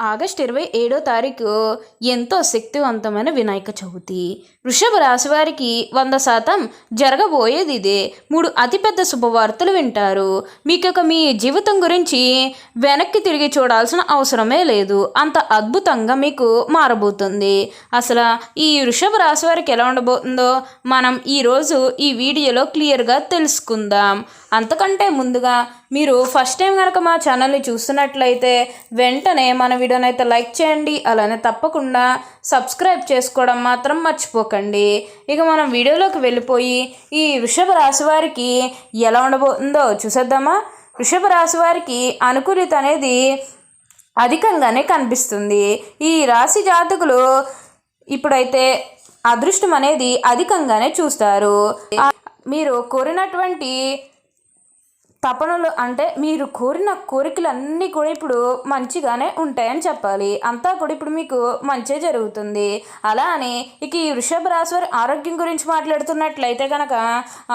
August ఇరవై ఏడో తారీఖు ఎంతో శక్తివంతమైన వినాయక చవితి. వృషభ రాశి వారికి వంద శాతం జరగబోయేది ఇదే. మూడు అతిపెద్ద శుభవార్తలు వింటారు. మీకు ఒక మీ జీవితం గురించి వెనక్కి తిరిగి చూడాల్సిన అవసరమే లేదు. అంత అద్భుతంగా మీకు మారబోతుంది. అసలు ఈ వృషభ రాశి వారికి ఎలా ఉండబోతుందో మనం ఈరోజు ఈ వీడియోలో క్లియర్గా తెలుసుకుందాం. అంతకంటే ముందుగా మీరు ఫస్ట్ టైం కనుక మా ఛానల్ని చూస్తున్నట్లయితే వెంటనే మన వీడియోని అయితే లైక్ చేయండి అలానే తప్పకుండా సబ్స్క్రైబ్ చేసుకోవడం మాత్రం మర్చిపోకండి. ఇక మనం వీడియోలోకి వెళ్ళిపోయి ఈ వృషభ రాశి వారికి ఎలా ఉండబోతుందో చూసేద్దామా? వృషభ రాశి వారికి అనుకూలిత అనేది అధికంగానే కనిపిస్తుంది. ఈ రాశి జాతకులు ఇప్పుడైతే అదృష్టం అనేది అధికంగానే చూస్తారు. మీరు కోరినటువంటి తపనలు అంటే మీరు కోరిన కోరికలన్నీ కూడా ఇప్పుడు మంచిగానే ఉంటాయని చెప్పాలి. అంతా కూడా ఇప్పుడు మీకు మంచే జరుగుతుంది. అలా అని ఇక ఈ వృషభ రాశి వారి ఆరోగ్యం గురించి మాట్లాడుతున్నట్లయితే కనుక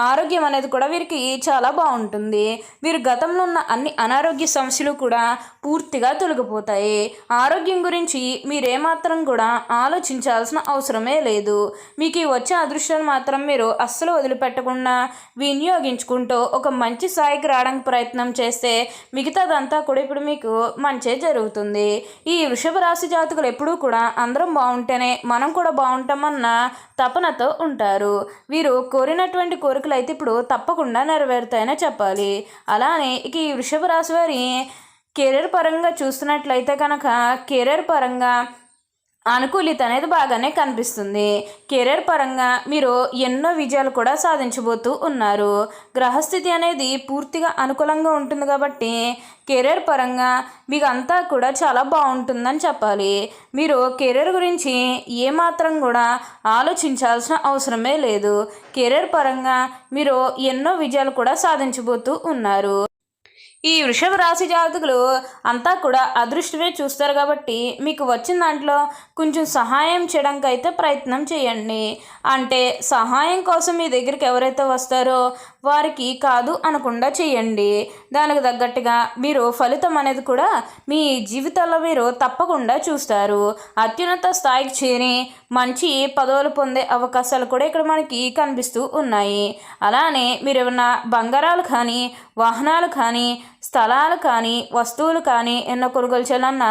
ఆరోగ్యం అనేది కూడా వీరికి చాలా బాగుంటుంది. వీరు గతంలో ఉన్న అన్ని అనారోగ్య సమస్యలు కూడా పూర్తిగా తొలగిపోతాయి. ఆరోగ్యం గురించి మీరేమాత్రం కూడా ఆలోచించాల్సిన అవసరమే లేదు. మీకు ఈ వచ్చే అదృష్టాన్ని మాత్రం మీరు అస్సలు వదిలిపెట్టకుండా వినియోగించుకుంటూ ఒక మంచి స్థాయికి రావడానికి ప్రయత్నం చేస్తే మిగతాదంతా కూడా ఇప్పుడు మీకు మంచే జరుగుతుంది. ఈ వృషభ రాశి జాతకులు ఎప్పుడూ కూడా అందరం బాగుంటేనే మనం కూడా బాగుంటామన్న తపనతో ఉంటారు. వీరు కోరినటువంటి కోరికలు అయితే ఇప్పుడు తప్పకుండా నెరవేరుతాయనే చెప్పాలి. అలానే ఇక ఈ వృషభ రాశి వారి కెరీర్ పరంగా చూస్తున్నట్లయితే కనుక కెరీర్ పరంగా అనుకూలిత అనేది బాగానే కనిపిస్తుంది. కెరీర్ పరంగా మీరు ఎన్నో విజయాలు కూడా సాధించబోతూ ఉన్నారు. గ్రహస్థితి అనేది పూర్తిగా అనుకూలంగా ఉంటుంది కాబట్టి కెరీర్ పరంగా మీకు అంతా కూడా చాలా బాగుంటుందని చెప్పాలి. మీరు కెరీర్ గురించి ఏమాత్రం కూడా ఆలోచించాల్సిన అవసరమే లేదు. కెరీర్ పరంగా మీరు ఎన్నో విజయాలు కూడా సాధించబోతూ ఉన్నారు. ఈ వృషభ రాశి జాతకులు అంతా కూడా అదృష్టమే చూస్తారు కాబట్టి మీకు వచ్చిన దాంట్లో కొంచెం సహాయం చేయడానికి అయితే ప్రయత్నం చేయండి. అంటే సహాయం కోసం మీ దగ్గరికి ఎవరైతే వస్తారో వారికి కాదు అనకుండా చేయండి. దానికి తగ్గట్టుగా మీరు ఫలితం అనేది కూడా మీ జీవితంలో మీరు తప్పకుండా చూస్తారు. అత్యున్నత స్థాయికి చేరి మంచి పదవులు పొందే అవకాశాలు కూడా ఇక్కడ మనకి కనిపిస్తూ ఉన్నాయి. అలానే మీరు ఏమన్నా బంగారాలు కానీ వాహనాలు కానీ స్థలాలు కానీ వస్తువులు కానీ ఎన్నో కొనుగోలు చేయాలన్న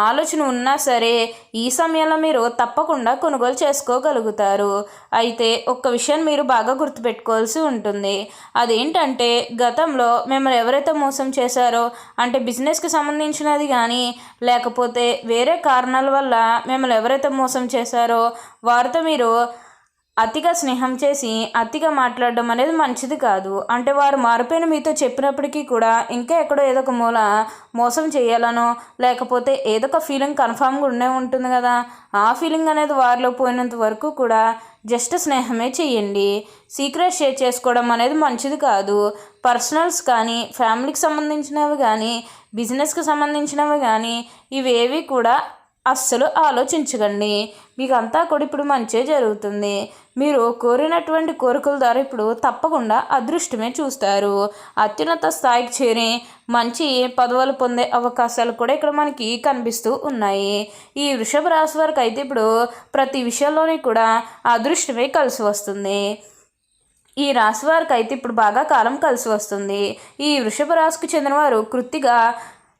ఆలోచన ఉన్నా సరే ఈ సమయంలో మీరు తప్పకుండా కొనుగోలు చేసుకోగలుగుతారు. అయితే ఒక్క విషయం మీరు బాగా గుర్తుపెట్టుకోవాల్సి ఉంటుంది. అదేంటంటే గతంలో మిమ్మల్ని ఎవరైతే మోసం చేశారో అంటే బిజినెస్కి సంబంధించినది కానీ లేకపోతే వేరే కారణాల వల్ల మిమ్మల్ని ఎవరైతే మోసం చేశారో వారితో మీరు అతిగా స్నేహం చేసి అతిగా మాట్లాడడం అనేది మంచిది కాదు. అంటే వారు మారిపోయిన మీతో చెప్పినప్పటికీ కూడా ఇంకా ఎక్కడో ఏదో ఒక మూల మోసం చేయాలనో లేకపోతే ఏదో ఒక ఫీలింగ్ కన్ఫామ్గా ఉండే ఉంటుంది కదా. ఆ ఫీలింగ్ అనేది వారిలో పోయినంత వరకు కూడా జస్ట్ స్నేహమే చేయండి. సీక్రెట్ షేర్ చేసుకోవడం అనేది మంచిది కాదు. పర్సనల్స్ కానీ ఫ్యామిలీకి సంబంధించినవి కానీ బిజినెస్కి సంబంధించినవి కానీ ఇవేవి కూడా అస్సలు ఆలోచించకండి. మీకు అంతా కూడా ఇప్పుడు మంచే జరుగుతుంది. మీరు కోరినటువంటి కోరికల ద్వారా ఇప్పుడు తప్పకుండా అదృష్టమే చూస్తారు. అత్యున్నత స్థాయికి చేరి మంచి పదవులు పొందే అవకాశాలు కూడా ఇక్కడ మనకి కనిపిస్తూ ఉన్నాయి. ఈ వృషభ రాశి వారికి అయితే ఇప్పుడు ప్రతి విషయంలోని కూడా అదృష్టమే కలిసి వస్తుంది. ఈ రాశి వారికి అయితే ఇప్పుడు బాగా కాలం కలిసి వస్తుంది. ఈ వృషభ రాశికి చెందినవారు కృత్తిగా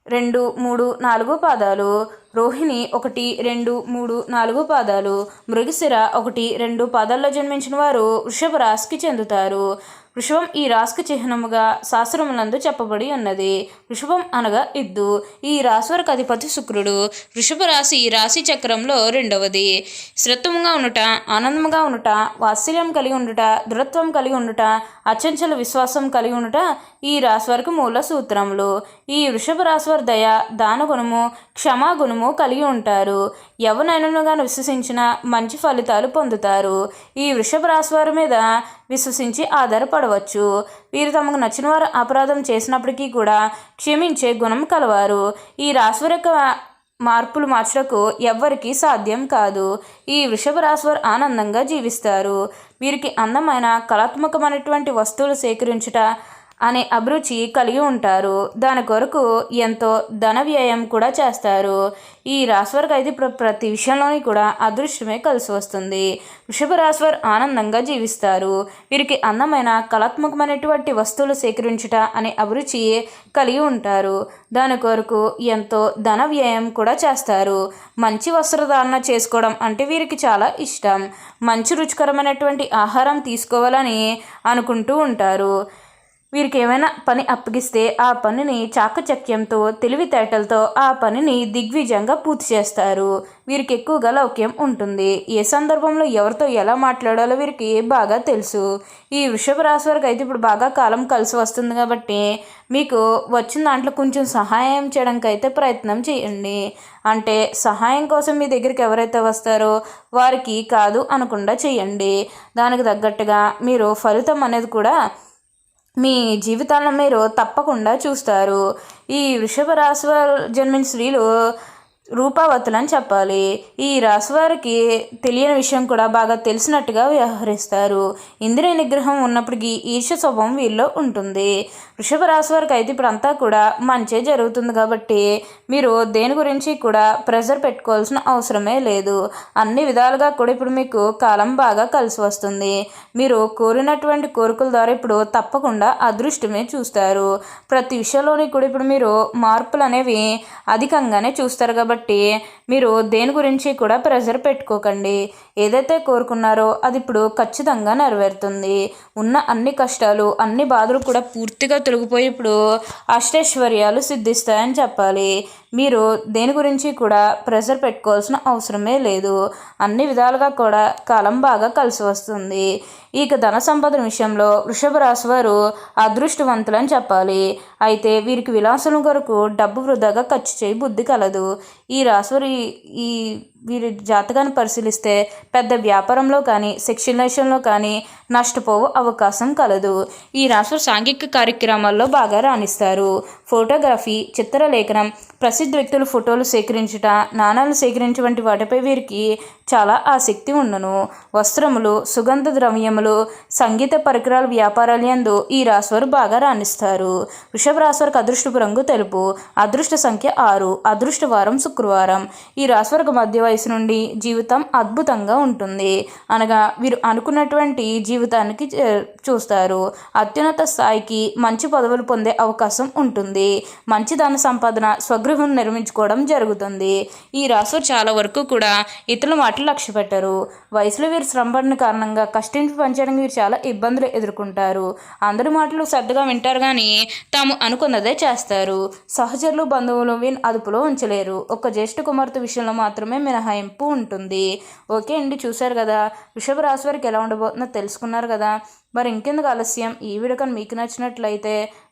రెండు మూడు నాలుగు పాదాలు. రోహిణి ఒకటి రెండు మూడు నాలుగు పాదాలు. మృగశిర ఒకటి రెండు పాదాల్లో జన్మించిన వారు వృషభ రాశికి చెందుతారు. వృషభం ఈ రాసుకు చిహ్నముగా శాస్త్రములందు చెప్పబడి ఉన్నది. వృషభం అనగా ఇద్దు. ఈ రాశి వారికి అధిపతి శుక్రుడు. వృషభ రాశి ఈ రాశి చక్రంలో రెండవది. శ్రత్వముగా ఉండుట ఆనందముగా ఉండుట వాత్సల్యం కలిగి ఉండుట దృఢత్వం కలిగి ఉండుట అచంచల విశ్వాసం కలిగి ఉండుట ఈ రాశి వారికి మూల సూత్రములు. ఈ వృషభ రాశి వారి దయ దాన గుణము క్షమా గుణము కలిగి ఉంటారు. ఎవనైనాగా విశ్వసించిన మంచి ఫలితాలు పొందుతారు. ఈ వృషభ రాశి వారి మీద విశ్వసించి పడవచ్చు వీరు తమకు నచ్చిన వారు అపరాధం చేసినప్పటికీ కూడా క్షమించే గుణం కలవారు. ఈ రాశి యొక్క మార్పులు మార్చడానికి ఎవ్వరికీ సాధ్యం కాదు. ఈ వృషభ రాశి ఆనందంగా జీవిస్తారు. వీరికి అందమైన కళాత్మకమైనటువంటి వస్తువులు సేకరించుట అనే అభిరుచి కలిగి ఉంటారు. దాని కొరకు ఎంతో ధన వ్యయం కూడా చేస్తారు. ఈ రాశివారికి అయితే ప్ర ప్రతి విషయంలోని కూడా అదృష్టమే కలిసి వస్తుంది. వృషభ రాశివారు ఆనందంగా జీవిస్తారు. వీరికి అందమైన కళాత్మకమైనటువంటి వస్తువులు సేకరించుట అనే అభిరుచి కలిగి ఉంటారు. దాని కొరకు ఎంతో ధన వ్యయం కూడా చేస్తారు. మంచి వస్త్రధారణ చేసుకోవడం అంటే వీరికి చాలా ఇష్టం. మంచి రుచికరమైనటువంటి ఆహారం తీసుకోవాలని అనుకుంటూ ఉంటారు. వీరికి ఏమైనా పని అప్పగిస్తే ఆ పనిని చాకచక్యంతో తెలివితేటలతో ఆ పనిని దిగ్విజయంగా పూర్తి చేస్తారు. వీరికి ఎక్కువగా లౌక్యం ఉంటుంది. ఏ సందర్భంలో ఎవరితో ఎలా మాట్లాడాలో వీరికి బాగా తెలుసు. ఈ వృషభ రాశి వారికి అయితే ఇప్పుడు బాగా కాలం కలిసి వస్తుంది కాబట్టి మీకు వచ్చిన దాంట్లో కొంచెం సహాయం చేయడానికి అయితే ప్రయత్నం చేయండి. అంటే సహాయం కోసం మీ దగ్గరికి ఎవరైతే వస్తారో వారికి కాదు అనకుండా చేయండి. దానికి తగ్గట్టుగా మీరు ఫలితం అనేది కూడా మీ జీవితాలను మీరు తప్పకుండా చూస్తారు. ఈ వృషభ రాశి వారు జన్మించిన స్త్రీలు రూపావతులని చెప్పాలి. ఈ రాశి వారికి తెలియని విషయం కూడా బాగా తెలిసినట్టుగా వ్యవహరిస్తారు. ఇంద్రియ నిగ్రహం ఉన్నప్పటికీ ఈర్ష స్వభావం వీళ్ళలో ఉంటుంది. వృషభ రాశి వారికి అయితే ఇప్పుడు అంతా కూడా మంచే జరుగుతుంది కాబట్టి మీరు దేని గురించి కూడా ప్రెజర్ పెట్టుకోవాల్సిన అవసరమే లేదు. అన్ని విధాలుగా కూడా ఇప్పుడు మీకు కాలం బాగా కలిసి వస్తుంది. మీరు కోరినటువంటి కోరికల ద్వారా ఇప్పుడు తప్పకుండా అదృష్టమే చూస్తారు. ప్రతి విషయంలోని కూడా ఇప్పుడు మీరు మార్పులు అనేవి అధికంగానే చూస్తారు కాబట్టి కాబట్టి మీరు దేని గురించి కూడా ప్రెజర్ పెట్టుకోకండి. ఏదైతే కోరుకున్నారో అది ఇప్పుడు ఖచ్చితంగా నెరవేరుతుంది. ఉన్న అన్ని కష్టాలు అన్ని బాధలు కూడా పూర్తిగా తొలగిపోయి ఇప్పుడు అష్టైశ్వర్యాలు సిద్ధిస్తాయని చెప్పాలి. మీరు దేని గురించి కూడా ప్రెషర్ పెట్టుకోవాల్సిన అవసరమే లేదు. అన్ని విధాలుగా కూడా కాలం బాగా కలిసి వస్తుంది. ఇక ధన సంపద విషయంలో వృషభ రాశి వారు అదృష్టవంతులని చెప్పాలి. అయితే వీరికి విలాసం కొరకు డబ్బు వృధాగా ఖర్చు చేయి బుద్ధి కలదు. ఈ రాశివారు ఈ వీరి జాతకాన్ని పరిశీలిస్తే పెద్ద వ్యాపారంలో కానీ సెక్షనైజేషన్లో కానీ నష్టపోవు అవకాశం కలదు. ఈ రాశి సాంఘిక కార్యక్రమాల్లో బాగా రాణిస్తారు. ఫోటోగ్రఫీ చిత్రలేఖనం ప్రసిద్ధ వ్యక్తుల ఫోటోలు సేకరించుట నాణాలు సేకరించే వంటి వాటిపై వీరికి చాలా ఆసక్తి ఉండును. వస్త్రములు సుగంధ ద్రవ్యములు సంగీత పరికరాల వ్యాపారాలు ఎందు ఈ రాశివారు బాగా రాణిస్తారు. వృషభ రాశివారికి అదృష్టపు రంగు తెలుపు అదృష్ట సంఖ్య ఆరు అదృష్ట వారం శుక్రవారం. ఈ రాశివారికి మధ్య వయసు నుండి జీవితం అద్భుతంగా ఉంటుంది. అనగా వీరు అనుకున్నటువంటి జీవితానికి చూస్తారు. అత్యున్నత స్థాయికి మంచి పదవులు పొందే అవకాశం ఉంటుంది. మంచి ధన సంపాదన స్వగృహ నిర్మించుకోవడం జరుగుతుంది. ఈ రాసు చాలా వరకు కూడా ఇతరుల మాటలు లక్ష్య పెట్టరు. వయసులో వీరు శ్రమపడిన కారణంగా కష్టించి పంచడానికి వీరు చాలా ఇబ్బందులు ఎదుర్కొంటారు. అందరి మాటలు శ్రద్ధగా వింటారు కానీ తాము అనుకున్నదే చేస్తారు. సహచరులు బంధువులు వీరిని అదుపులో ఉంచలేరు. ఒక జ్యేష్ఠ కుమార్తె విషయంలో మాత్రమే మినహాయింపు ఉంటుంది. ఓకే అండి చూశారు కదా. వృషభ రాశి వారికి ఎలా ఉండబోతుందో తెలుసుకున్నారు కదా. మరి ఇంకెందుకు ఆలస్యం? ఈ వీడియో కానీ మీకు నచ్చినట్లయితే